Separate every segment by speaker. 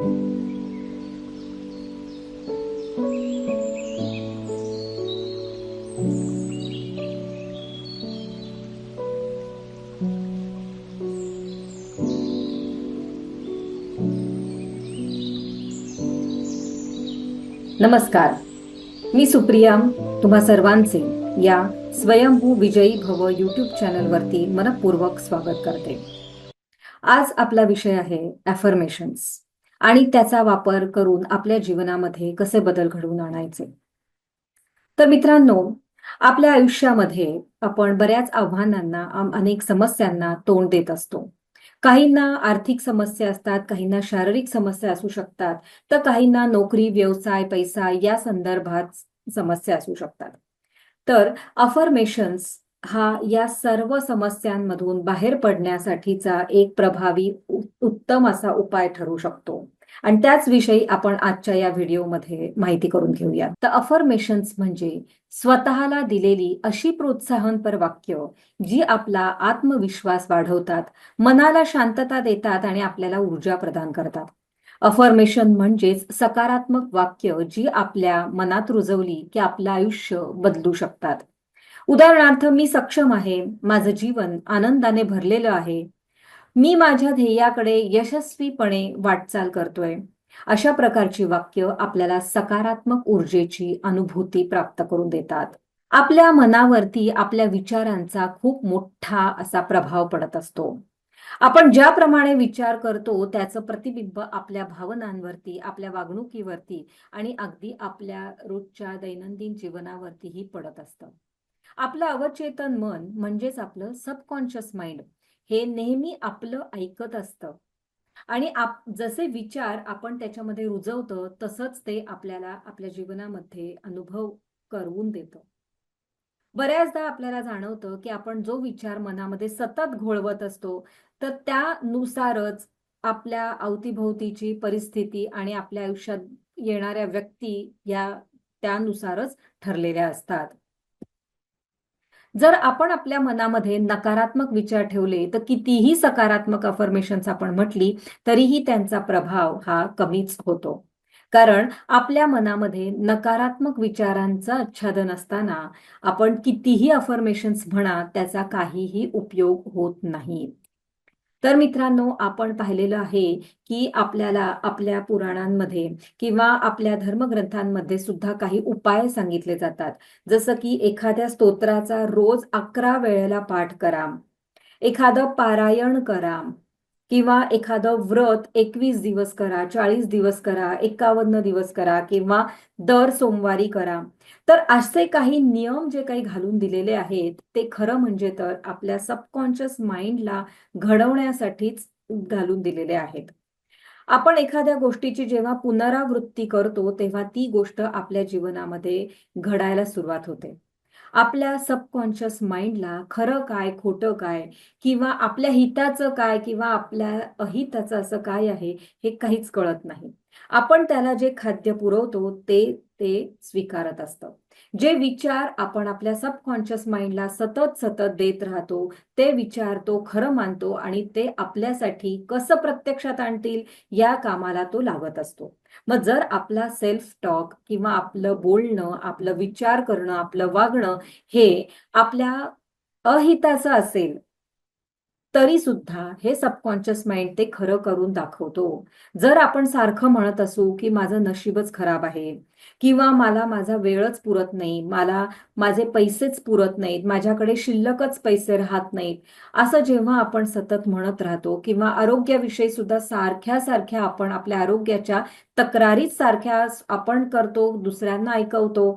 Speaker 1: नमस्कार. मी सुप्रिया तुम्हा सर्वांचे या स्वयंभू विजयी भव यूट्यूब चॅनलवरती मनपूर्वक स्वागत करते. आज आपला विषय आहे ॲफर्मेशन्स आणि त्याचा वापर करून आपल्या जीवनामध्ये कसे बदल घडवून आणायचे? तर मित्रांनो आपल्या आयुष्यामध्ये आपण बऱ्याच आव्हानांना अनेक समस्यांना तोंड देत असतो. काहींना आर्थिक समस्या असतात काहींना शारीरिक समस्या असू शकतात तर काहींना नोकरी व्यवसाय पैसा या संदर्भात समस्या असू शकतात. तर अफर्मेशन्स हा या सर्व समस्यांमधून बाहेर पडण्यासाठीचा एक प्रभावी उत्तम असा उपाय ठरू शकतो. आणि त्याच विषयी आपण आजच्या या व्हिडिओमध्ये माहिती करून घेऊया. तर अफर्मेशन्स म्हणजे स्वतःला दिलेली अशी प्रोत्साहनपर वाक्य जी आपला आत्मविश्वास वाढवतात मनाला शांतता देतात आणि आपल्याला ऊर्जा प्रदान करतात. अफर्मेशन म्हणजेच सकारात्मक वाक्य जी आपल्या मनात रुजवली की आपलं आयुष्य बदलू शकतात. उदाहरणार्थ मी सक्षम आहे माझं जीवन आनंदाने भरलेलं आहे. मी माझ्या ध्येयाकडे यशस्वीपणे वाटचाल करतोय. अशा प्रकारची वाक्य आपल्याला सकारात्मक ऊर्जेची अनुभूती प्राप्त करून देतात. आपल्या मनावरती आपल्या विचारांचा खूप मोठा असा प्रभाव पडत असतो. आपण ज्याप्रमाणे विचार करतो त्याचं प्रतिबिंब आपल्या भावनांवरती आपल्या वागणुकीवरती आणि अगदी आपल्या रोजच्या दैनंदिन जीवनावरतीही पडत असतं. आपलं अवचेतन मन म्हणजेच आपलं सबकॉन्शियस माइंड हे नेहमी आपलं ऐकत असतं. आणि आप जसे विचार आपण त्याच्यामध्ये रुजवतो तसंच ते आपल्याला आपल्या जीवनामध्ये अनुभव करवून देतं. बऱ्याचदा आपल्याला जाणवतं की आपण जो विचार मनामध्ये सतत घोळवत असतो तर त्यानुसारच आपल्या अवतीभोवतीची परिस्थिती आणि आपल्या आयुष्यात येणाऱ्या व्यक्ती या त्यानुसारच ठरलेल्या असतात. जर आपण आपल्या मनामध्ये नकारात्मक विचार ठेवले तर कितीही सकारात्मक अफर्मेशन्स आपण म्हटली तरीही त्यांचा प्रभाव हा कमीच होतो. कारण आपल्या मनामध्ये नकारात्मक विचारांचं आच्छादन असताना आपण कितीही अफर्मेशन्स म्हणा त्याचा काहीही उपयोग होत नाही. तर मित्रांनो आपण पाहिलेलं आहे की आपल्याला आपल्या पुराणांमध्ये किंवा आपल्या धर्मग्रंथांमध्ये सुद्धा काही उपाय सांगितले जातात. जसं की एखाद्या स्तोत्राचा रोज अकरा वेळेला पाठ करा. एखादं पारायण करा. किंवा एखादं व्रत एकवीस दिवस करा चाळीस दिवस करा एकावन्न दिवस करा किंवा दर सोमवारी करा. तर असे काही नियम जे काही घालून दिलेले आहेत ते खरं म्हणजे तर आपल्या सबकॉन्शियस माइंडला घडवण्यासाठीच घालून दिलेले आहेत. आपण एखाद्या गोष्टीची जेव्हा पुनरावृत्ती करतो तेव्हा ती गोष्ट आपल्या जीवनामध्ये घडायला सुरुवात होते. आपल्या सबकॉन्शियस माइंडला खरं काय खोटं काय किंवा आपल्या हिताचं काय किंवा आपल्या अहिताचं असं काय आहे हे काहीच कळत नाही. आपण त्याला जे खाद्य पुरवतो ते ते स्वीकारत असतं. जे विचार आपण आपल्या सबकॉन्शियस माइंडला सतत सतत देत राहतो ते विचार तो खरं मानतो आणि ते आपल्यासाठी कसं प्रत्यक्षात आणतील या कामाला तो लागत असतो. मग जर आपला सेल्फ टॉक किंवा आपलं बोलणं आपलं विचार करणं आपलं वागणं हे आपल्या अहिताचं असेल तरी सुद्धा हे सबकॉन्शियस माइंड ते खरं करून दाखवतो. जर आपण सारखं म्हणत असू की माझं नशीबच खराब आहे किंवा मला माझा वेळच पुरत नाही मला माझे पैसेच पुरत नाहीत माझ्याकडे शिल्लकच पैसे राहत नाहीत असं जेव्हा आपण सतत म्हणत राहतो किंवा आरोग्याविषयी सुद्धा सारख्या सारख्या आपण आपल्या आरोग्याच्या तक्रारीच सारख्या आपण करतो दुसऱ्यांना ऐकवतो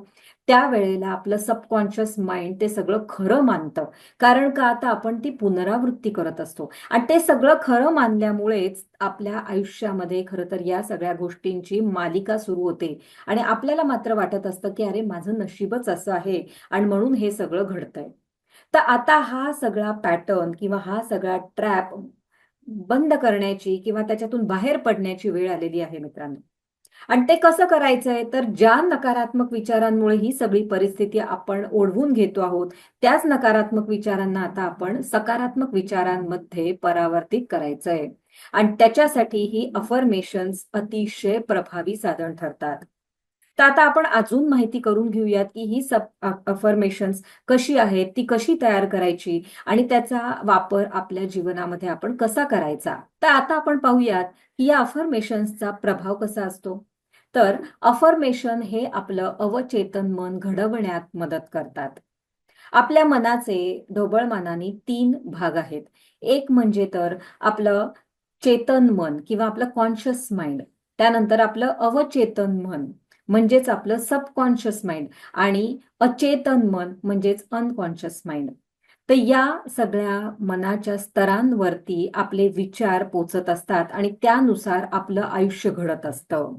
Speaker 1: त्यावेळेला आपलं सबकॉन्शियस माइंड ते सगळं खरं मानतं. कारण का आता आपण ती पुनरावृत्ती करत असतो. आणि ते सगळं खरं मानल्यामुळेच आपल्या आयुष्यामध्ये खरं तर या सगळ्या गोष्टींची मालिका सुरू होते. आणि आपल्याला मात्र वाटत असतं की अरे माझं नशीबच असं आहे आणि म्हणून हे सगळं घडतंय. तर आता हा सगळा पॅटर्न किंवा हा सगळा ट्रॅप बंद करण्याची किंवा त्याच्यातून बाहेर पडण्याची वेळ आलेली आहे मित्रांनो. आणि ते कसं करायचंय? तर ज्या नकारात्मक विचारांमुळे ही सगळी परिस्थिती आपण ओढवून घेतो आहोत त्याच नकारात्मक विचारांना आता आपण सकारात्मक विचारांमध्ये परावर्तित करायचंय. आणि त्याच्यासाठी ही अफर्मेशन्स अतिशय प्रभावी साधन ठरतात. तर आता आपण अजून माहिती करून घेऊयात की ही सब अफर्मेशन्स कशी आहेत ती कशी तयार करायची आणि त्याचा वापर आपल्या जीवनामध्ये आपण कसा करायचा? तर आता आपण पाहूयात की या अफर्मेशन्सचा प्रभाव कसा असतो. तर अफर्मेशन हे आपलं अवचेतन मन घडवण्यात मदत करतात. आपल्या मनाचे ढोबळ मनाने तीन भाग आहेत. एक म्हणजे तर आपलं चेतन मन किंवा आपलं कॉन्शियस माइंड त्यानंतर आपलं अवचेतन मन म्हणजेच आपलं सबकॉन्शियस माइंड आणि अचेतन मन म्हणजेच अनकॉन्शियस माइंड तर या सगळ्या मनाच्या स्तरांवरती आपले विचार पोचत असतात आणि त्यानुसार आपलं आयुष्य घडत असतं.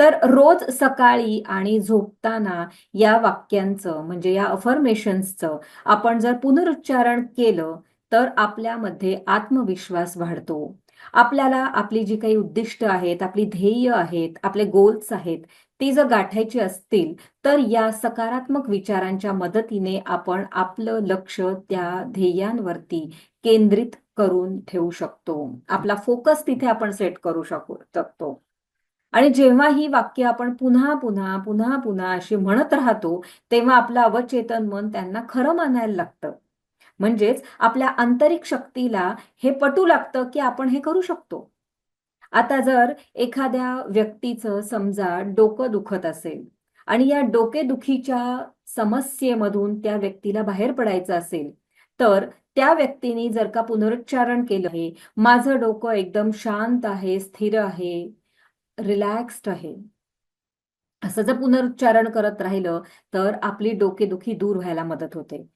Speaker 1: तर रोज सकाळी आणि झोपताना या वाक्यांचं म्हणजे या अफर्मेशन्सचं आपण जर पुनरुच्चारण केलं तर आपल्यामध्ये आत्मविश्वास वाढतो. आपल्याला आपली जी काही उद्दिष्ट आहेत आपली ध्येय आहेत आपले गोल्स आहेत ती जर गाठायची असतील तर या सकारात्मक विचारांच्या मदतीने आपण आपलं लक्ष त्या ध्येयांवरती केंद्रित करून ठेवू शकतो. आपला फोकस तिथे आपण सेट करू शकू शकतो. आणि जेव्हा ही वाक्य आपण पुन्हा पुन्हा पुन्हा पुन्हा अशी म्हणत राहतो तेव्हा आपलं अवचेतन मन त्यांना खरं मानायला लागतं. म्हणजेच आपल्या आंतरिक शक्तीला हे पटू लागतं की आपण हे करू शकतो. आता जर एखाद्या व्यक्तीचं समजा डोकं दुखत असेल आणि या डोकेदुखीच्या समस्येमधून त्या व्यक्तीला बाहेर पडायचं असेल तर त्या व्यक्तीने जर का पुनरुच्चारण केलं आहे माझं डोकं एकदम शांत आहे स्थिर आहे रिलॅक्स्ड आहे. असं जर पुनरुच्चारण करत राहिलं तर आपली डोकेदुखी दूर व्हायला मदत होते.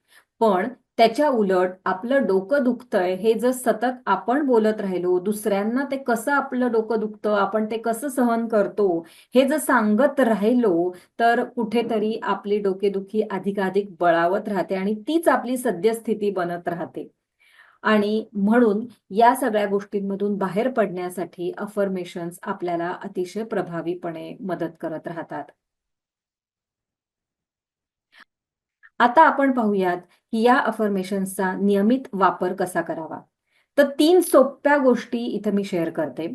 Speaker 1: पण त्याच्या उलट आपलं डोकं दुखतंय हे जर सतत आपण बोलत राहिलो दुसऱ्यांना ते कसं आपलं डोकं दुखतं आपण ते कसं सहन करतो हे जर सांगत राहिलो तर कुठेतरी आपली डोकेदुखी अधिकाधिक बळावत राहते आणि तीच आपली सद्यस्थिती बनत राहते. आणि म्हणून या सगळ्या गोष्टींमधून बाहेर पडण्यासाठी अफर्मेशन्स आपल्याला अतिशय प्रभावीपणे मदत करत राहतात. आता आपण पाहूयात की या अफर्मेशन्सचा नियमित वापर कसा करावा. तर तीन सोप्या गोष्टी इथं मी शेअर करते.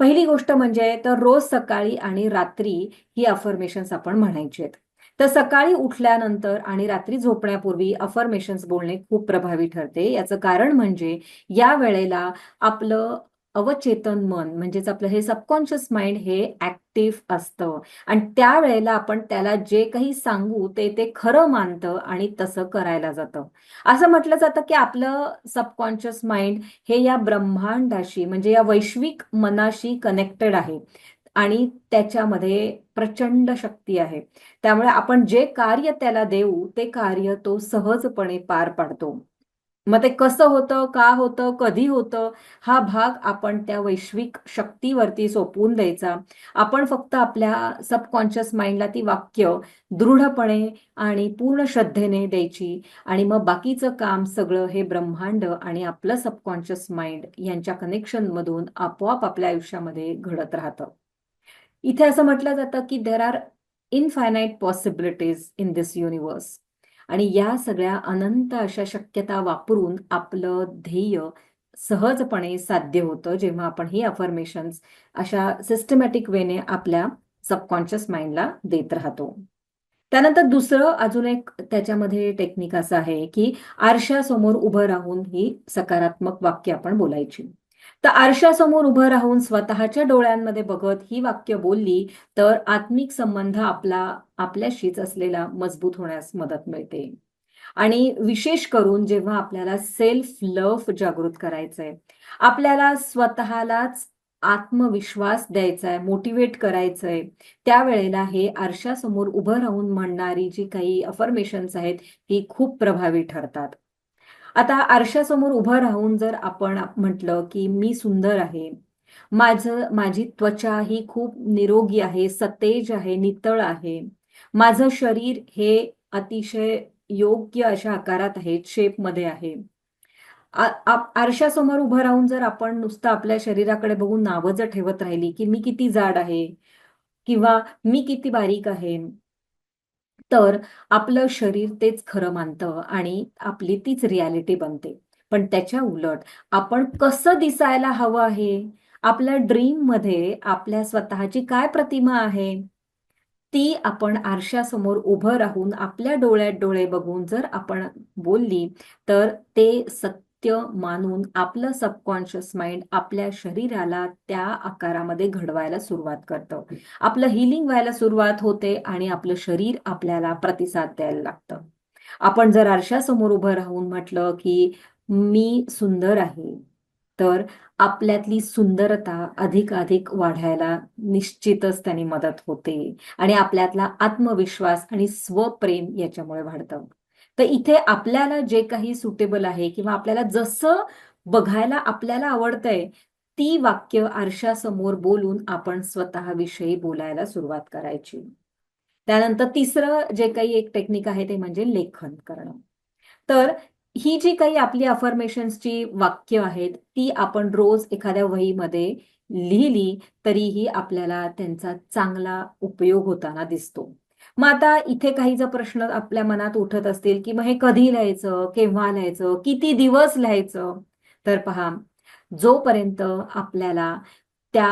Speaker 1: पहिली गोष्ट म्हणजे तर रोज सकाळी आणि रात्री ही अफर्मेशन्स आपण म्हणायची आहेत तर सकाळी उठल्यानंतर आणि रात्री झोपण्यापूर्वी अफर्मेशन्स बोलणे खूप प्रभावी ठरते. याचं कारण म्हणजे या वेळेला आपलं अवचेतन मन म्हणजेच आपलं हे सबकॉन्शियस माइंड हे ऍक्टिव्ह असतं. आणि त्यावेळेला आपण त्याला जे काही सांगू ते ते खरं मानतं आणि तसं करायला जातं. असं म्हटलं जातं की आपलं सबकॉन्शियस माइंड हे या ब्रह्मांडाशी म्हणजे या वैश्विक मनाशी कनेक्टेड आहे. आणि त्याच्यामध्ये प्रचंड शक्ती आहे. त्यामुळे आपण जे कार्य त्याला देऊ ते कार्य तो सहजपणे पार पाडतो. मग ते कसं होतं का होतं कधी होतं हा भाग आपण त्या वैश्विक शक्तीवरती सोपवून द्यायचा. आपण फक्त आपल्या सबकॉन्शियस माइंडला ती वाक्य दृढपणे आणि पूर्ण श्रद्धेने द्यायची आणि मग बाकीचं काम सगळं हे ब्रह्मांड आणि आपलं सबकॉन्शियस माइंड यांच्या कनेक्शनमधून आपोआप आपल्या आयुष्यामध्ये घडत राहतं. इथे असं म्हटलं जातं की there are infinite possibilities in this universe आणि या सगळ्या अनंत अशा शक्यता वापरून आपलं ध्येय सहजपणे साध्य होतं जेव्हा आपण ही अफर्मेशन्स अशा सिस्टमॅटिक वेने आपल्या सबकॉन्शियस माइंडला देत राहतो. त्यानंतर दुसरं अजून एक त्याच्यामध्ये टेक्निक असं आहे की आरशासमोर उभं राहून ही सकारात्मक वाक्य आपण बोलायची. तर आरशासमोर उभं राहून स्वतःच्या डोळ्यांमध्ये बघत ही वाक्य बोलली तर आत्मिक संबंध आपला आपल्याशीच असलेला मजबूत होण्यास मदत मिळते. आणि विशेष करून जेव्हा आपल्याला सेल्फ लव्ह जागृत करायचंय आपल्याला स्वतःलाच आत्मविश्वास द्यायचा आहे मोटिवेट करायचंय त्यावेळेला हे आरशासमोर उभं राहून म्हणणारी जी काही अफर्मेशन्स आहेत ती खूप प्रभावी ठरतात. आता आरशासमोर उभं राहून जर आपण म्हटलं की मी सुंदर आहे माझं माझी त्वचा ही खूप निरोगी आहे सतेज आहे नितळ आहे माझं शरीर हे अतिशय योग्य अशा आकारात आहे शेपमध्ये आहे. आरशासमोर उभं राहून जर आपण नुसतं आपल्या शरीराकडे बघून नावं जर ठेवत राहिली की मी किती जाड आहे किंवा मी किती बारीक आहे तर आपलं शरीर तेच खरं मानतं आणि आपली तीच रियालिटी बनते. पण त्याच्या उलट आपण कसं दिसायला हवं आहे? आपल्या ड्रीममध्ये आपल्या स्वतःची काय प्रतिमा आहे? ती आपण आरशासमोर उभं राहून आपल्या डोळ्यात डोळे बघून जर आपण बोलली तर ते सत्य मानून आपलं सबकॉन्शियस माइंड आपल्या शरीराला त्या आकारामध्ये घडवायला सुरुवात करतं. आपलं हिलिंग व्हायला सुरुवात होते आणि आपलं शरीर आपल्याला प्रतिसाद द्यायला लागतं. आपण जर आरशासमोर उभं राहून म्हटलं की मी सुंदर आहे तर आपल्यातली सुंदरता अधिक अधिक वाढायला निश्चितच त्यांनी मदत होते आणि आपल्यातला आत्मविश्वास आणि स्वप्रेम याच्यामुळे वाढतं. तर इथे आपल्याला जे काही सुटेबल आहे किंवा आपल्याला जसं बघायला आपल्याला आवडतंय ती वाक्य आरशासमोर बोलून आपण स्वतःविषयी बोलायला सुरुवात करायची. त्यानंतर तिसरं जे काही एक टेक्निक आहे ते म्हणजे लेखन करणं. तर ही जी काही आपली अफर्मेशन्सची वाक्य आहेत ती आपण रोज एखाद्या वहीमध्ये लिहिली तरीही आपल्याला त्यांचा चांगला उपयोग होताना दिसतो. मग आता इथे काही जर प्रश्न आपल्या मनात उठत असतील की मग हे कधी लिहायचं केव्हा लिहायचं किती दिवस लिहायचं? तर पहा जोपर्यंत आपल्याला त्या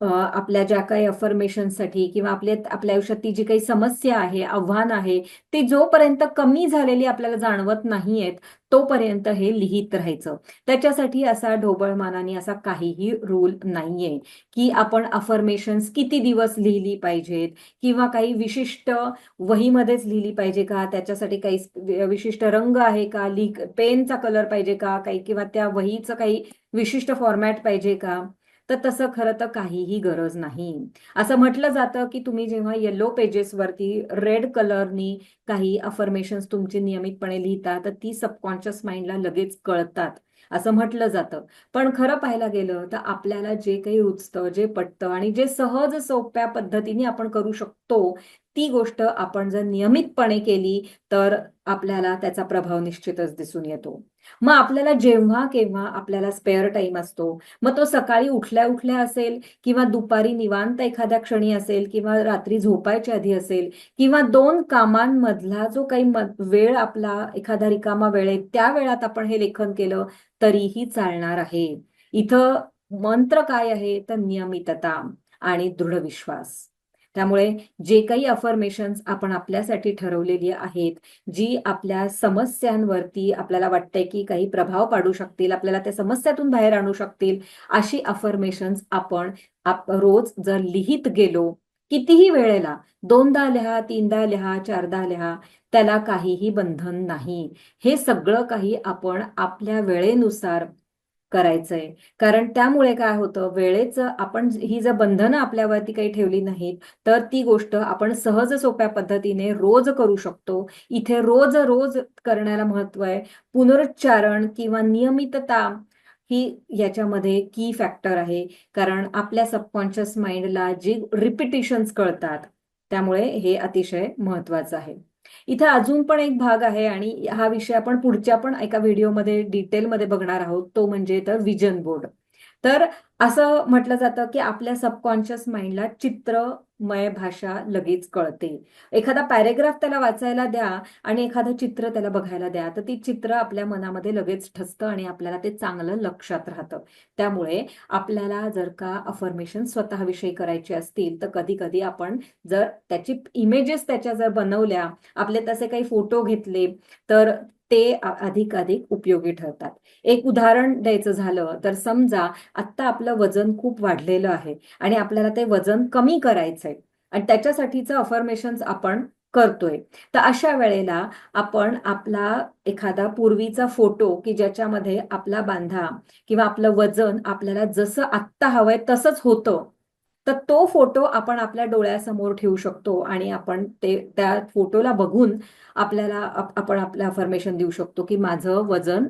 Speaker 1: आपल्या ज्या काही अफर्मेशनसाठी किंवा आपल्या आपल्या आयुष्यात ती जी काही समस्या आहे आव्हान आहे ती जोपर्यंत कमी झालेली आपल्याला जाणवत नाहीयेत तोपर्यंत हे लिहित राहायचं. त्याच्यासाठी असा ढोबळमानाने असा काहीही रूल नाहीये की आपण अफर्मेशन्स किती दिवस लिहिली पाहिजेत किंवा काही विशिष्ट वहीमध्येच लिहिली पाहिजे का? त्याच्यासाठी काही विशिष्ट रंग आहे का? लिख पेनचा कलर पाहिजे का? काही किंवा त्या वहीचं काही विशिष्ट फॉर्मॅट पाहिजे का? तर तसं खरं तर काहीही गरज नाही. असं म्हटलं जातं की तुम्ही जेव्हा येलो पेजेसवरती रेड कलरनी काही अफर्मेशन्स तुमचे नियमितपणे लिहिता तर ती सबकॉन्शियस माइंडला लगेच कळतात. असं म्हटलं जातं. पण खरं पाहायला गेलं तर आपल्याला जे काही रुचतं जे पटतं आणि जे सहज सोप्या पद्धतीने आपण करू शकतो ती गोष्ट आपण जर नियमितपणे केली तर आपल्याला त्याचा प्रभाव निश्चितच दिसून येतो. मग आपल्याला जेव्हा केव्हा आपल्याला स्पेअर टाइम असतो मग तो सकाळी उठल्या उठल्या असेल किंवा दुपारी निवांत एखाद्या क्षणी असेल किंवा रात्री झोपायच्या आधी असेल किंवा दोन कामांमधला जो काही वेळ आपला एखादा रिकामा वेळ आहे त्या वेळात आपण हे लेखन केलं तरीही चालणार आहे. इथं मंत्र काय आहे? तर नियमितता आणि दृढ विश्वास. त्यामुळे जे काही अफर्मेशन्स आपण आपल्यासाठी ठरवलेली आहेत जी आपल्या समस्यांवरती आपल्याला वाटतंय की काही प्रभाव पाडू शकतील आपल्याला त्या समस्यातून बाहेर आणू शकतील अशी अफर्मेशन्स आपण रोज जर लिहित गेलो कितीही वेळेला दोनदा लिहा तीनदा लिहा चारदा लिहा त्याला काहीही बंधन नाही. हे सगळं काही आपण आपल्या वेळेनुसार करायचंय. कारण त्यामुळे काय होतं वेळेचं आपण ही जर बंधनं आपल्यावरती काही ठेवली नाहीत तर ती गोष्ट आपण सहज सोप्या पद्धतीने रोज करू शकतो. इथे रोज रोज करण्याला महत्त्व आहे. पुनरुच्चारण किंवा नियमितता ही याच्यामध्ये की फॅक्टर आहे. कारण आपल्या सबकॉन्शियस माइंडला जी रिपिटिशन्स कळतात त्यामुळे हे अतिशय महत्वाचं आहे. इथे अजून पण एक भाग आहे आणि हा विषय आपण पुढच्या पण एका व्हिडिओमध्ये डिटेलमध्ये बघणार आहोत. तो म्हणजे तर विजन बोर्ड तर असं म्हटलं जातं की आपल्या सबकॉन्शियस माइंडला मय भाषा लगेच कळते. एखादा पॅरेग्राफ त्याला वाचायला द्या आणि एखादं चित्र त्याला बघायला द्या तर ती चित्र आपल्या मनामध्ये लगेच ठसतं आणि आपल्याला ते चांगलं लक्षात राहतं. त्यामुळे आपल्याला जर का अफर्मेशन स्वतःविषयी करायचे असतील तर कधी कधी आपण जर त्याची इमेजेस त्याच्या जर बनवल्या आपले तसे काही फोटो घेतले तर ते अधिक अधिक उपयोगी ठरतात. एक उदाहरण द्यायचं झालं तर समजा आत्ता आपलं वजन खूप वाढलेलं आहे आणि आपल्याला ते वजन कमी करायचंय आणि त्याच्यासाठीचं अफर्मेशन आपण करतोय. तर अशा वेळेला आपण आपला एखादा पूर्वीचा फोटो की ज्याच्यामध्ये आपला बांधा किंवा आपलं वजन आपल्याला जसं आत्ता हवंय तसंच होतं. तर तो फोटो आपण आपल्या डोळ्यासमोर ठेवू शकतो आणि आपण ते त्या फोटोला बघून आपल्याला आपण आपलं अफर्मेशन देऊ शकतो की माझं वजन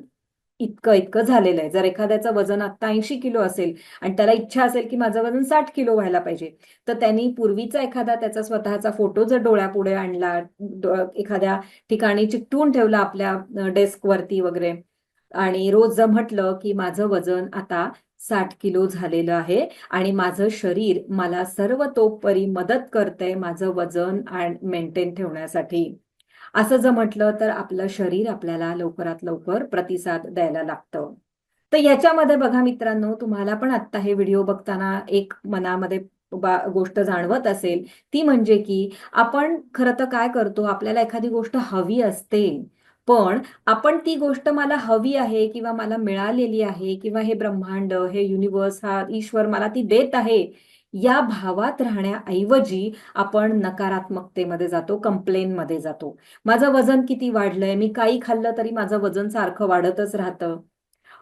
Speaker 1: इतकं इतकं झालेलं आहे. जर एखाद्याचं वजन आता ऐंशी किलो असेल आणि त्याला इच्छा असेल की माझं वजन साठ किलो व्हायला पाहिजे तर त्यांनी पूर्वीचा एखादा त्याचा स्वतःचा फोटो जर डोळ्यापुढे आणला एखाद्या ठिकाणी चिकटून ठेवला आपल्या डेस्कवरती वगैरे आणि रोज जर म्हटलं की माझं वजन आता साठ किलो झालेलं आहे आणि माझं शरीर मला सर्वतोपरी मदत करतंय माझं वजन मेंटेन ठेवण्यासाठी. असं जर म्हटलं तर आपलं शरीर आपल्याला लवकरात लवकर प्रतिसाद द्यायला लागतं. तर याच्यामध्ये बघा मित्रांनो तुम्हाला पण आता हे व्हिडिओ बघताना एक मनामध्ये गोष्ट जाणवत असेल ती म्हणजे की आपण खरं तर काय करतो आपल्याला एखादी गोष्ट हवी असते पण आपण ती गोष्ट मला हवी आहे किंवा मला मिळालेली आहे किंवा हे ब्रह्मांड हे युनिवर्स हा ईश्वर मला ती देत आहे या भावात राहण्याऐवजी आपण नकारात्मकतेमध्ये जातो कंप्लेनमध्ये जातो. माझं वजन किती वाढलंय? मी काही खाल्लं तरी माझं वजन सारखं वाढतच राहतं.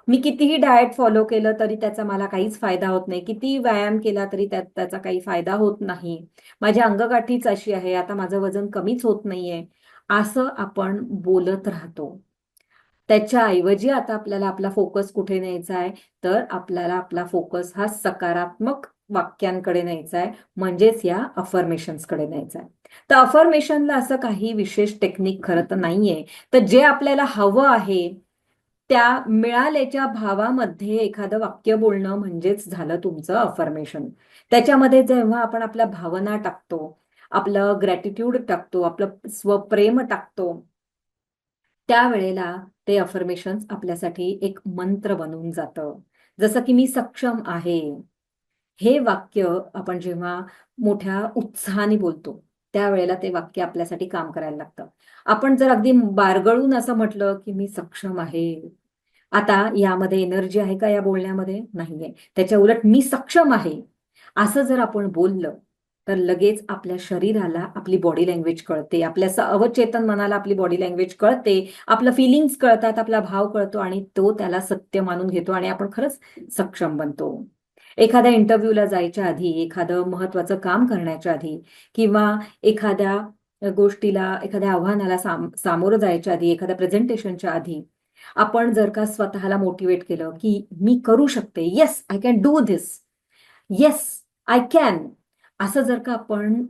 Speaker 1: मी कितीही डाएट फॉलो केलं तरी त्याचा मला काहीच फायदा होत नाही. किती व्यायाम केला तरी त्यात त्याचा काही फायदा होत नाही. माझी अंगगाठीच अशी आहे. आता माझं वजन कमीच होत नाहीये. असं आपण बोलत राहतो. त्याच्याऐवजी आता आपल्याला आपला फोकस कुठे न्यायचा आहे? तर आपल्याला आपला फोकस हा सकारात्मक वाक्यांकडे न्यायचा आहे म्हणजेच या अफर्मेशन्सकडे न्यायचा आहे. तर अफर्मेशनला असं काही विशेष टेक्निक खरं तर नाहीये. तर जे आपल्याला हवं आहे त्या मिळाल्याच्या भावामध्ये एखादं वाक्य बोलणं म्हणजेच झालं तुमचं अफर्मेशन त्याच्यामध्ये जेव्हा आपण आपल्या भावना टाकतो आपलं ग्रॅटिट्यूड टाकतो आपलं स्वप्रेम टाकतो. त्यावेळेला ते अफर्मेशन आपल्यासाठी एक मंत्र बनून जातं. जसं की मी सक्षम आहे. हे वाक्य आपण जेव्हा मोठ्या उत्साहाने बोलतो त्यावेळेला ते वाक्य आपल्यासाठी काम करायला लागतं. आपण जर अगदी बारगळून असं म्हटलं की मी सक्षम आहे आता यामध्ये एनर्जी आहे का या बोलण्यामध्ये? नाहीये. त्याच्या उलट मी सक्षम आहे असं जर आपण बोललं तर लगेच आपल्या शरीराला आपली बॉडी लँग्वेज कळते. आपल्या अवचेतन मनाला आपली बॉडी लँग्वेज कळते. आपलं फिलिंग्स कळतात आपला भाव कळतो आणि तो त्याला सत्य मानून घेतो आणि आपण खरंच सक्षम बनतो. एखाद्या इंटरव्ह्यूला जायच्या आधी एखादं महत्वाचं काम करण्याच्या आधी किंवा एखाद्या गोष्टीला एखाद्या आव्हानाला साम सामोरं जायच्या आधी एखाद्या प्रेझेंटेशनच्या आधी आपण जर का स्वतःला मोटिवेट केलं की मी करू शकते. Yes I can do this yes I can असं जर का आपण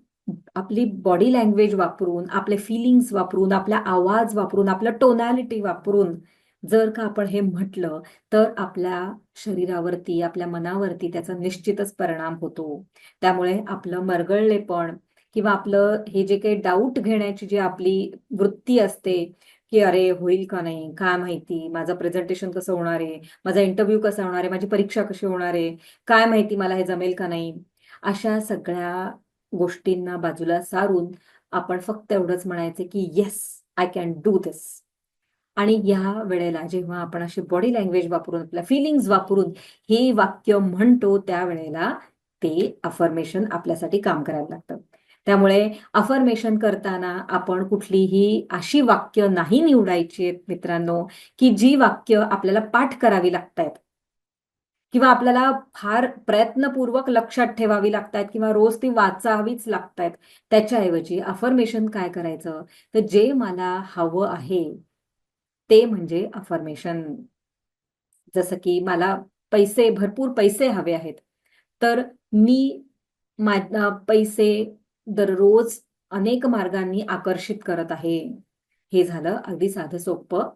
Speaker 1: आपली बॉडी लँग्वेज वापरून आपले फिलिंग्स वापरून आपला आवाज वापरून आपलं टोनॅलिटी वापरून जर का आपण हे म्हटलं तर आपल्या शरीरावरती आपल्या मनावरती त्याचा निश्चितच परिणाम होतो. त्यामुळे आपलं मरगळलेपण किंवा आपलं हे जे काही डाऊट घेण्याची जी आपली वृत्ती असते की अरे होईल का नाही काय माहिती माझं प्रेझेंटेशन कसं होणार आहे माझा इंटरव्ह्यू कसा होणार आहे माझी परीक्षा कशी होणार आहे काय माहिती मला हे जमेल का नाही अशा सगळ्या गोष्टींना बाजूला सारून आपण फक्त एवढंच म्हणायचं की yes I can do this आणि या वेळेला जेव्हा आपण अशी बॉडी लँग्वेज वापरून आपल्या फिलिंग्स वापरून हे वाक्य म्हणतो त्यावेळेला ते अफर्मेशन आपल्यासाठी काम करायला लागतं. त्यामुळे अफर्मेशन करताना आपण कुठलीही अशी वाक्य नाही निवडायची मित्रांनो की जी वाक्य आपल्याला पाठ करावी लागतायत. किंवा आपल्याला फार प्रयत्नपूर्वक लक्षात ठेवावी लागतात किंवा रोज ती वाचावीच लागतात त्याच्याऐवजी अफर्मेशन काय करायचं? तर जे मला हवं आहे ते म्हणजे अफर्मेशन जसं की मला पैसे भरपूर पैसे हवे आहेत तर मी पैसे दररोज अनेक मार्गांनी आकर्षित करत आहे. हे झालं अगदी साधं सोपं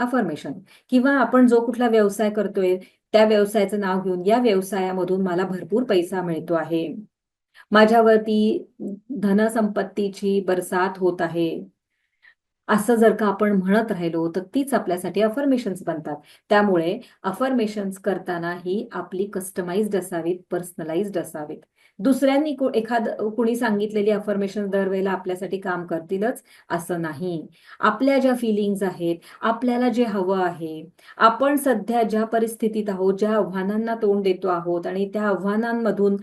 Speaker 1: अफर्मेशन किंवा आपण जो कुठला व्यवसाय करतोय त्या व्यवसायाचं नाव घेऊन या व्यवसायामधून मला भरपूर पैसा मिळतो आहे. माझ्यावरती धनसंपत्तीची बरसात होत आहे. असं जर का आपण म्हणत राहिलो तर तीच आपल्यासाठी अफर्मेशन्स बनतात. त्यामुळे अफर्मेशन्स करताना ही आपली कस्टमाइज्ड असावीत पर्सनलाइज्ड असावीत. दुसऱ्यांनी एखाद कुणी सांगितलेली अफर्मेशन दरवेळेला आपल्यासाठी काम करतीलच असं नाही. आपल्या ज्या फिलिंग्स आहेत आपल्याला जे हवं आहे आपण सध्या ज्या परिस्थितीत आहोत ज्या आव्हानांना तोंड देतो आहोत आणि त्या आव्हानांमधून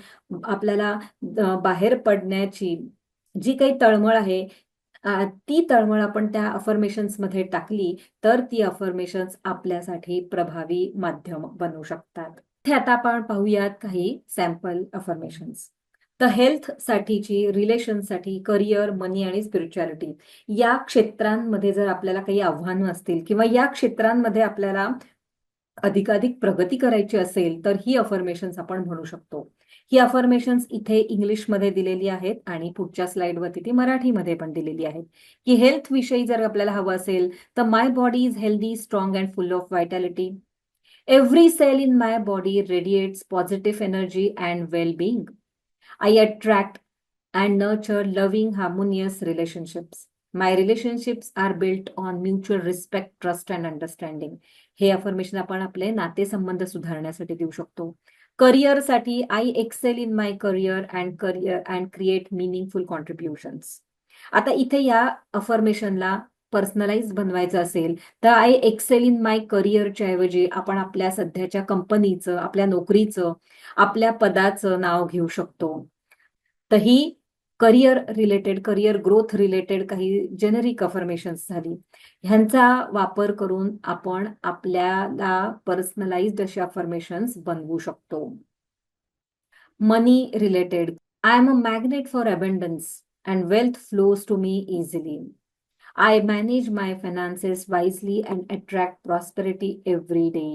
Speaker 1: आपल्याला बाहेर पडण्याची जी काही तळमळ आहे ती तळमळ आपण त्या अफर्मेशन्समध्ये टाकली तर ती अफर्मेशन्स आपल्यासाठी प्रभावी माध्यम बनू शकतात. इथे आता आपण पाहूयात काही सॅम्पल अफर्मेशन्स तर हेल्थ साठीची रिलेशनसाठी करिअर मनी आणि स्पिरिच्युअलिटी या क्षेत्रांमध्ये जर आपल्याला काही आव्हानं असतील किंवा या क्षेत्रांमध्ये आपल्याला अधिकाधिक प्रगती करायची असेल तर ही अफर्मेशन्स आपण म्हणू शकतो. ही अफर्मेशन्स इथे इंग्लिशमध्ये दिलेली आहेत आणि पुढच्या स्लाइडवरती ती मराठीमध्ये पण दिलेली आहेत. की हेल्थ विषयी जर आपल्याला हवं असेल तर my body is healthy strong and full of vitality every cell in my body radiates positive energy and well being I attract and nurture loving harmonious relationships my relationships are built on mutual respect trust and understanding हे affirmation आपण आपले नातेसंबंध सुधारण्यासाठी देऊ शकतो. करिअरसाठी I excel in my career and career and create meaningful contributions आता इथे या अफर्मेशनला पर्सनलाइज बनवायचं असेल तर आय एक्सेल इन माय करिअरच्या ऐवजी आपण आपल्या सध्याच्या कंपनीचं आपल्या नोकरीचं आपल्या पदाचं नाव घेऊ शकतो. तर ही career related career growth related काही जेनेरिक अफर्मेशन्स झाली. ह्यांचा वापर करून आपण आपल्याला पर्सनलाइज्ड अशी अफर्मेशन्स बनवू शकतो. Money related I am a magnet for abundance and wealth flows to me easily I manage my finances wisely and attract prosperity every day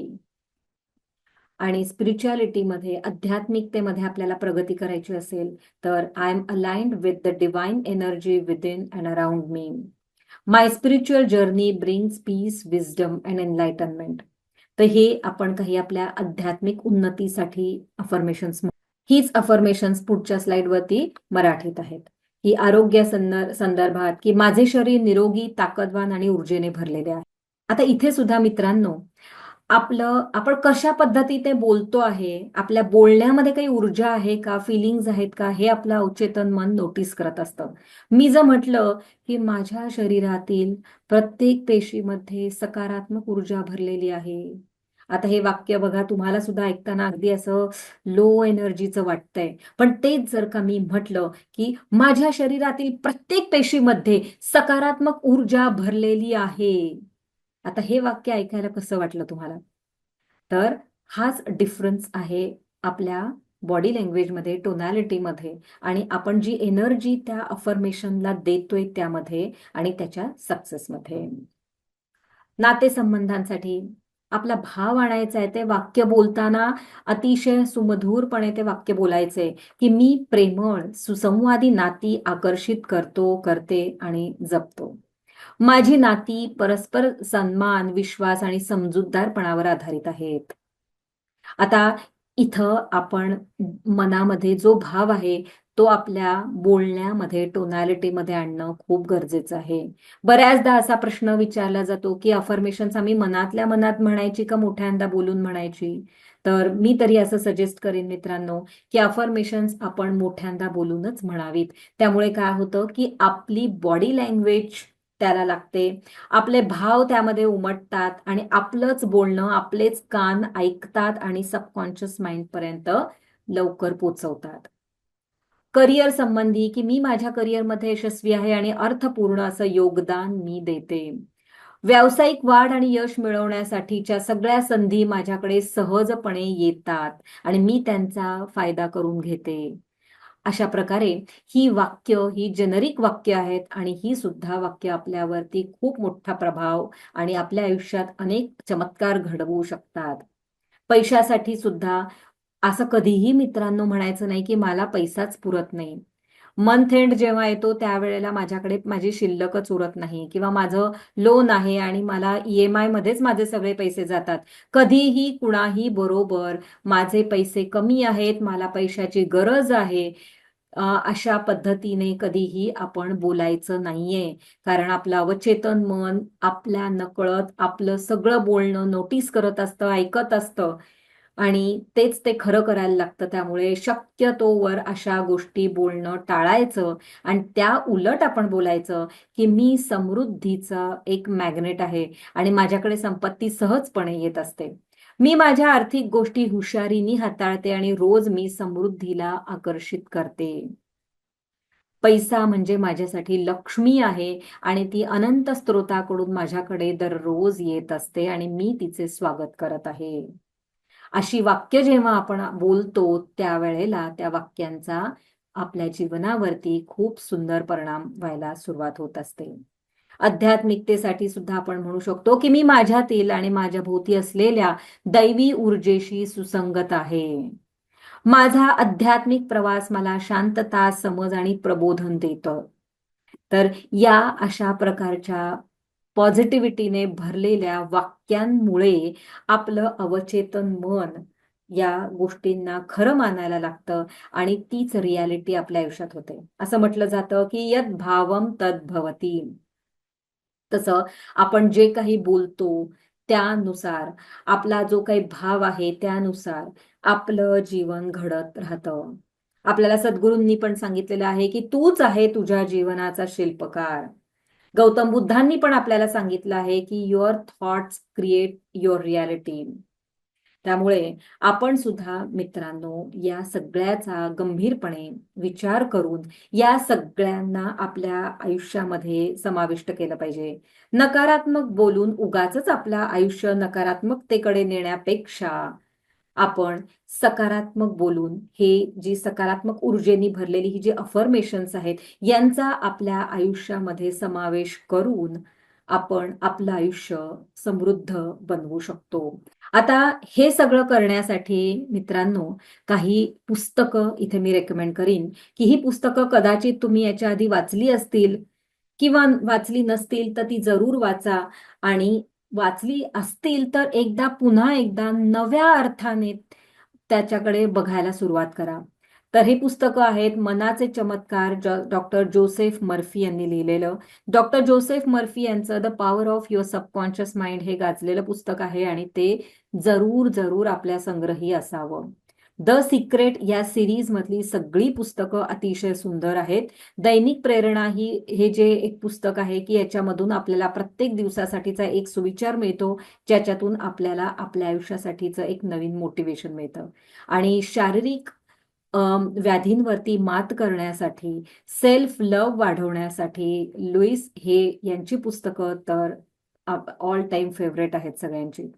Speaker 1: आणि स्पिरिच्युअलिटीमध्ये आध्यात्मिकतेमध्ये आपल्याला प्रगती करायची असेल तर I am aligned with the divine energy within and around me my spiritual journey brings peace wisdom and enlightenment तर हे आपण काही आपल्या आध्यात्मिक उन्नतीसाठी अफर्मेशन्स हीच अफर्मेशन्स पुढच्या स्लाइडवरती मराठीत आहेत. ही आरोग्य संदर्भात की माझे शरीर निरोगी ताकदवान आणि ऊर्जेने भरलेले आहे. आता इथे सुद्धा मित्रांनो आपलं आपण कशा पद्धतीने बोलतो आहे? आपल्या बोलण्यामध्ये काही ऊर्जा आहे का? फिलिंग्स आहेत का? हे आपलं अवचेतन मन नोटीस करत असतं. मी जर म्हटलं की माझ्या शरीरातील प्रत्येक पेशीमध्ये सकारात्मक ऊर्जा भरलेली आहे. आता हे वाक्य बघा तुम्हाला सुद्धा ऐकताना अगदी असं लो एनर्जीचं वाटतंय. पण तेच जर का मी म्हटलं की माझ्या शरीरातील प्रत्येक पेशीमध्ये सकारात्मक ऊर्जा भरलेली आहे आता हे वाक्य ऐकायला कसं वाटलं तुम्हाला? तर हाच डिफरन्स आहे आपल्या बॉडी लँग्वेजमध्ये टोनॅलिटीमध्ये आणि आपण जी एनर्जी त्या अफर्मेशनला देतोय त्यामध्ये आणि त्याच्या सक्सेसमध्ये नातेसंबंधांसाठी आपला भाव आणायचा आहे ते वाक्य बोलताना अतिशय सुमधूरपणे ते वाक्य बोलायचे की मी प्रेमळ सुसंवादी नाती आकर्षित करतो करते आणि जपतो. माझी नाती परस्पर सन्मान विश्वास आणि समजूतदारपणावर आधारित आहेत. आता इथं आपण मनामध्ये जो भाव आहे तो आपल्या बोलण्यामध्ये टोनॅलिटीमध्ये आणणं खूप गरजेचं आहे. बऱ्याचदा असा प्रश्न विचारला जातो की अफर्मेशन्स आम्ही मनातल्या मनात म्हणायची का मोठ्यांदा बोलून म्हणायची? तर मी तरी असं सजेस्ट करेन मित्रांनो की अफर्मेशन्स आपण मोठ्यांदा बोलूनच म्हणावीत. त्यामुळे काय होतं की आपली बॉडी लँग्वेज त्याला लागते. आपले भाव त्यामध्ये उमटतात आणि आपलंच बोलणं आपलेच कान ऐकतात आणि सबकॉन्शियस माइंड पर्यंत लवकर पोचवतात. करिअर संबंधी की मी माझ्या करिअरमध्ये यशस्वी आहे आणि अर्थपूर्ण असं योगदान मी देते. व्यावसायिक वाढ आणि यश मिळवण्यासाठीच्या सगळ्या संधी माझ्याकडे सहजपणे येतात आणि मी त्यांचा फायदा करून घेते. अशा प्रकारे ही वाक्य ही जनरिक वाक्य आहेत आणि ही सुद्धा वाक्य आपल्यावरती खूप मोठा प्रभाव आणि आपल्या आयुष्यात अनेक चमत्कार घडवू शकतात. पैशासाठी सुद्धा असं कधीही मित्रांनो म्हणायचं नाही की मला पैसाच पुरत नाही. मंथ एंड जेव्हा येतो त्यावेळेला माझ्याकडे माझी शिल्लकच उरत नाही किंवा माझं लोन आहे आणि मला ई एम मध्येच माझे सगळे पैसे जातात. कधीही कुणाही बरोबर माझे पैसे कमी आहेत मला पैशाची गरज आहे अशा पद्धतीने कधीही आपण बोलायचं नाहीये. कारण आपलं अवचेतन मन आपल्या नकळत आपलं सगळं बोलणं नोटीस करत असतं ऐकत असतं. आणि तेच ते खरं करायला लागतं. त्यामुळे शक्यतोवर अशा गोष्टी बोलणं टाळायचं आणि त्या उलट आपण बोलायचं की मी समृद्धीचा एक मॅग्नेट आहे आणि माझ्याकडे संपत्ती सहजपणे येत असते. मी माझ्या आर्थिक गोष्टी हुशारीने हाताळते आणि रोज मी समृद्धीला आकर्षित करते. पैसा म्हणजे माझ्यासाठी लक्ष्मी आहे आणि ती अनंत स्त्रोताकडून माझ्याकडे दररोज येत असते आणि मी तिचे स्वागत करत आहे. अशी वाक्य जेव्हा आपण बोलतो त्यावेळेला त्या वाक्यांचा आपल्या जीवनावरती खूप सुंदर परिणाम व्हायला सुरुवात होत असते. आध्यात्मिकतेसाठी सुद्धा आपण म्हणू शकतो की मी माझ्यातील आणि माझ्या भोवती असलेल्या दैवी ऊर्जेशी सुसंगत आहे. माझा आध्यात्मिक प्रवास मला शांतता समज आणि प्रबोधन देतं. तर या अशा प्रकारच्या पॉझिटिव्हिटीने भरलेल्या वाक्यांमुळे आपलं अवचेतन मन या गोष्टींना खरं मानायला लागतं आणि तीच रियालिटी आपल्या आयुष्यात होते. असं म्हटलं जातं की यद भावम तद भवती. तसं आपण जे काही बोलतो त्यानुसार आपला जो काही भाव आहे त्यानुसार आपलं जीवन घडत राहतं. आपल्याला सद्गुरूंनी पण सांगितलेलं आहे की तूच आहे तुझ्या जीवनाचा शिल्पकार. गौतम बुद्धांनी पण आपल्याला सांगितलं आहे की your thoughts create your reality त्यामुळे आपण सुद्धा मित्रांनो या सगळ्याचा गंभीरपणे विचार करून या सगळ्यांना आपल्या आयुष्यामध्ये समाविष्ट केलं पाहिजे. नकारात्मक बोलून उगाच आपलं आयुष्य नकारात्मकतेकडे नेण्यापेक्षा आपण सकारात्मक बोलून हे जी सकारात्मक ऊर्जेनी भरलेली ही जी अफर्मेशन्स आहेत यांचा आपल्या आयुष्यामध्ये समावेश करून आपण आपलं आयुष्य समृद्ध बनवू शकतो. आता हे सगळं करण्यासाठी मित्रांनो काही पुस्तकं इथे मी रेकमेंड करीन की ही पुस्तकं कदाचित तुम्ही याच्या आधी वाचली असतील किंवा वाचली नसतील तर ती जरूर वाचा आणि वाचली असतील तर एकदा पुन्हा एकदा नव्या अर्थाने त्याच्याकडे बघायला सुरुवात करा. तर हे पुस्तकं आहेत मनाचे चमत्कार डॉक्टर जोसेफ मर्फी यांनी लिहिलेलं. डॉक्टर जोसेफ मर्फी यांचं the power of your subconscious mind हे गाजलेलं पुस्तक आहे आणि ते जरूर जरूर आपल्या संग्रही असावं. द सिक्रेट या सिरीजमधली सगळी पुस्तकं अतिशय सुंदर आहेत. दैनिक प्रेरणा ही हे जे एक पुस्तक आहे की याच्यामधून आपल्याला प्रत्येक दिवसासाठीचा एक सुविचार मिळतो ज्याच्यातून आपल्याला आपल्या आयुष्यासाठीचं एक नवीन मोटिवेशन मिळतं. आणि शारीरिक व्याधींवरती मात करण्यासाठी सेल्फ लव वाढवण्यासाठी लुईस हे यांची पुस्तकं तर ऑल टाइम फेवरेट आहेत सगळ्यांची.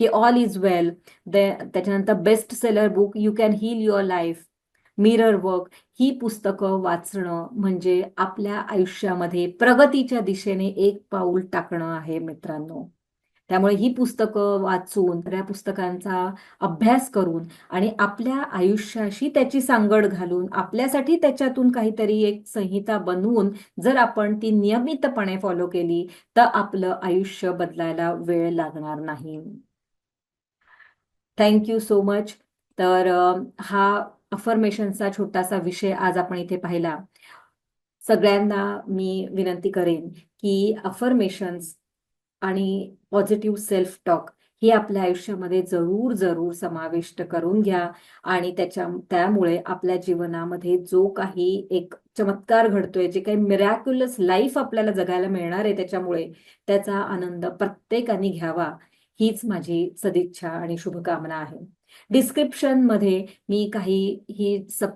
Speaker 1: की ऑल इज वेल त्याच्यानंतर best seller book you can heal your life mirror work ही पुस्तकं वाचणं म्हणजे आपल्या आयुष्यामध्ये प्रगतीच्या दिशेने एक पाऊल टाकणं आहे मित्रांनो. त्यामुळे ही पुस्तकं वाचून त्या पुस्तकांचा अभ्यास करून आणि आपल्या आयुष्याशी त्याची सांगड घालून आपल्यासाठी त्याच्यातून काहीतरी एक संहिता बनवून जर आपण ती नियमितपणे फॉलो केली तर आपलं आयुष्य बदलायला वेळ लागणार नाही. थँक्यू सो मच तर हा अफर्मेशनचा छोटासा विषय आज आपण इथे पाहिला. सगळ्यांना मी विनंती करेन की अफर्मेशन्स आणि पॉझिटिव्ह सेल्फ टॉक हे आपल्या आयुष्यामध्ये जरूर जरूर समाविष्ट करून घ्या आणि त्याच्या त्यामुळे आपल्या जीवनामध्ये जो काही एक चमत्कार घडतोय जे काही मिरॅक्युलस लाईफ आपल्याला जगायला मिळणार आहे त्याच्यामुळे त्याचा आनंद प्रत्येकाने घ्यावा. हीच माझी सदिच्छा आणि शुभकामना आहे. डिस्क्रिप्शनमध्ये मी काही ही सब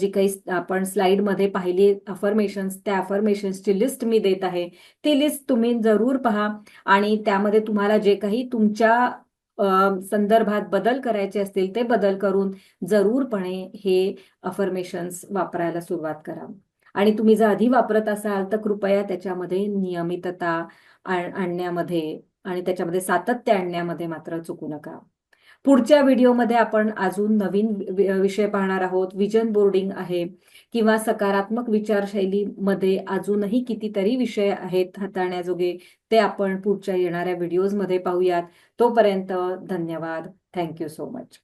Speaker 1: जी काही आपण स्लाइडमध्ये पाहिली अफर्मेशन्स त्या अफर्मेशन्सची लिस्ट मी देत आहे. ती लिस्ट तुम्ही जरूर पहा आणि त्यामध्ये तुम्हाला जे काही तुमच्या संदर्भात बदल करायचे असतील ते बदल करून जरूरपणे हे अफर्मेशन्स वापरायला सुरुवात करा. आणि तुम्ही जर आधी वापरत असाल तर कृपया त्याच्यामध्ये नियमितता आणण्यामध्ये आणि त्याच्यामध्ये सातत्य आणण्यामध्ये मात्र चुकू नका. पुढच्या व्हिडिओमध्ये आपण अजून नवीन विषय पाहणार आहोत. विजन बोर्डिंग आहे किंवा सकारात्मक विचारशैलीमध्ये अजूनही कितीतरी विषय आहेत हाताळण्याजोगे. ते आपण पुढच्या येणाऱ्या व्हिडिओजमध्ये पाहूयात. तोपर्यंत धन्यवाद. Thank you so much